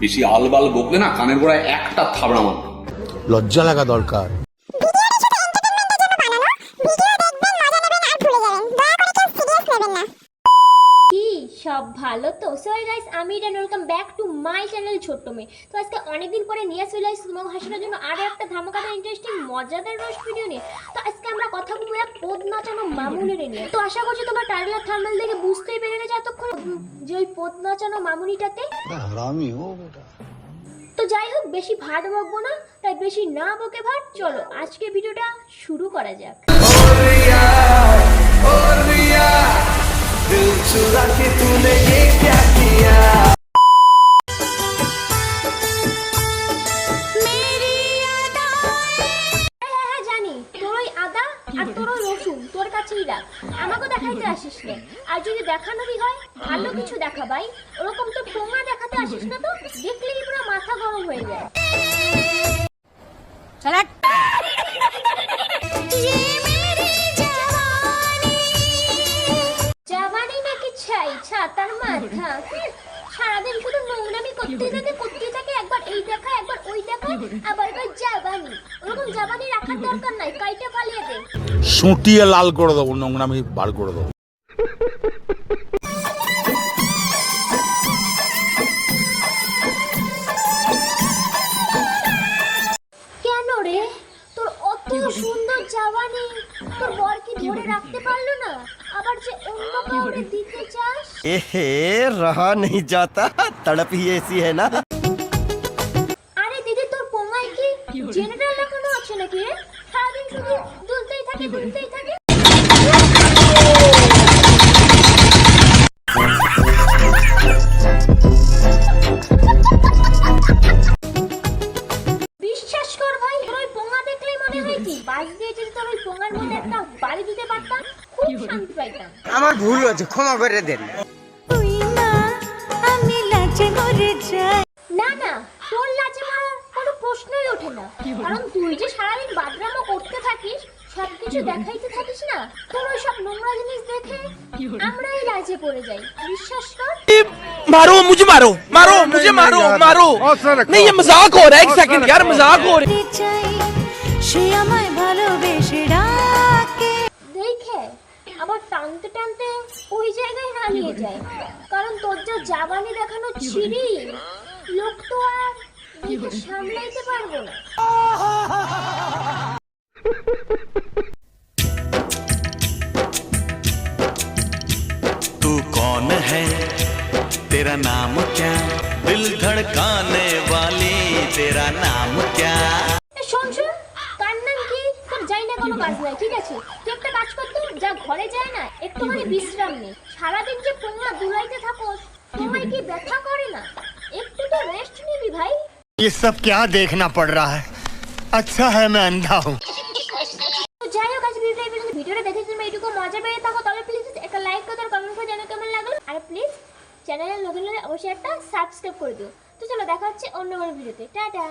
বেশি আলবাল বকবে না কানের গোড়ায় একটা থাবড়া মারবে। লজ্জা লাগা দরকার। সব ভালো তো? সো গাইস আমি rain welcome back to my channel ছোট্ট মেয়ে। তো আজকে অনেকদিন পরে নিয়ে চলে আসছি তোমাকে হাসানোর জন্য আরও একটা ধামাকাদার ইন্টারেস্টিং মজাদার রোস্ট ভিডিও নিয়ে। তো আজকে আমরা কথা বলব এক পদ নাচানো মামুনের নিয়ে। তো আশা করছি তোমার টাইলার থার্মাল দেখে বুঝতেই পেরে গেছে এতক্ষণ। যে ওই পদ নাচানো মামুনিটাকে তো যাই হোক বেশি ভাট বকবো না তাই বেশি না বকে ভাট চলো আজকে ভিডিওটা শুরু করা যাক। হ্যাঁ হ্যাঁ জানি। তোর ওই আদা তোর ওই রসুন তোর কাছেই রাখ। আমাকে দেখাইতে আসিস না। আর যদি দেখানোরই হয় ভালো কিছু দেখা ভাই। ওরকম তো টোঙা দেখাতে আসিস না তো। দেখলেই পুরো মাথা গরম হয়ে যায়। হুঁ, সারাদিন শুধু নোংরামি করতে থাকে করতে থাকে একবার এই দেখা একবার ওই দেখা আবার একবার জাবানি। ওরকম জাবানি রাখার দরকার নাই কাইটা পালিয়ে দে। সুটিয়ে লাল করে দেবো নোংরামি বার করে দেবো। কেন রে? তোর অত সুন্দর জাবানি। তোর বরকে ধরে রাখতে পারল না? আবার যে অন্য কাউকে দিতে চাস? এহে রহা নেই যাতা তড়প হি এসি হ্যায় না? আরে দিদি তোর কোমায় কি? জেনারেল লাগানো আছে নাকি? সারাদিন শুধু দুলতেই থাকে দুলতেই থাকে। আমার ভুল হয়েছে ক্ষমা করে দেন না না তোর লাজে মারার কোনো প্রশ্নই ওঠে না কারণ তুই যে সারাদিন বাদরামো করতে থাকিস সবকিছু দেখাইতে থাকিস না তোর ওই সব নোংরা জিনিস দেখে আমরাই লাজে পড়ে যাই বিশ্বাস কর मारो मुझे मारो मारो मुझे मारो मारो नहीं ये मजाक हो रहा है एक सेकंड यार मजाक हो रहा है টানতে টানতে ওই জায়গায় নামিয়ে যায় কারণ তোর যা জাবানি দেখানো ছিরি লোক তো আর দেখে সামলাইতে পারবো না तू कौन है तेरा नाम क्या दिल धड़काने वाली तेरा नाम क्या এ, শোন শোন কার নাম কি তোর যাই না কোনো কাজ নাই ঠিক আছে তুই একটা কাজ করতো যা ঘরে যায় না একটু মানে বিশ্রাম নে সারাদিন যে পোঙা দুলাইতে থাকোস তোমায় কি ব্যথা করে না একটু তো রেস্ট নিবি ভাই ये सब क्या देखना पड़ रहा है अच्छा है मैं अंधा हूँ তো যাই হোক আজ ভিডিওটা এই পর্যন্ত ভিডিওটা দেখে যদি এইটুকু মজা পেয়ে থাকো তবে প্লিজ একটা লাইক করে আর কমেন্ট করে জানাও কেমন লাগলো আর প্লিজ চ্যানেলে নতুন হলে অবশ্যই একটা সাবস্ক্রাইব করে দিও তো চলো দেখা হচ্ছে অন্য কোনো ভিডিওতে টাটা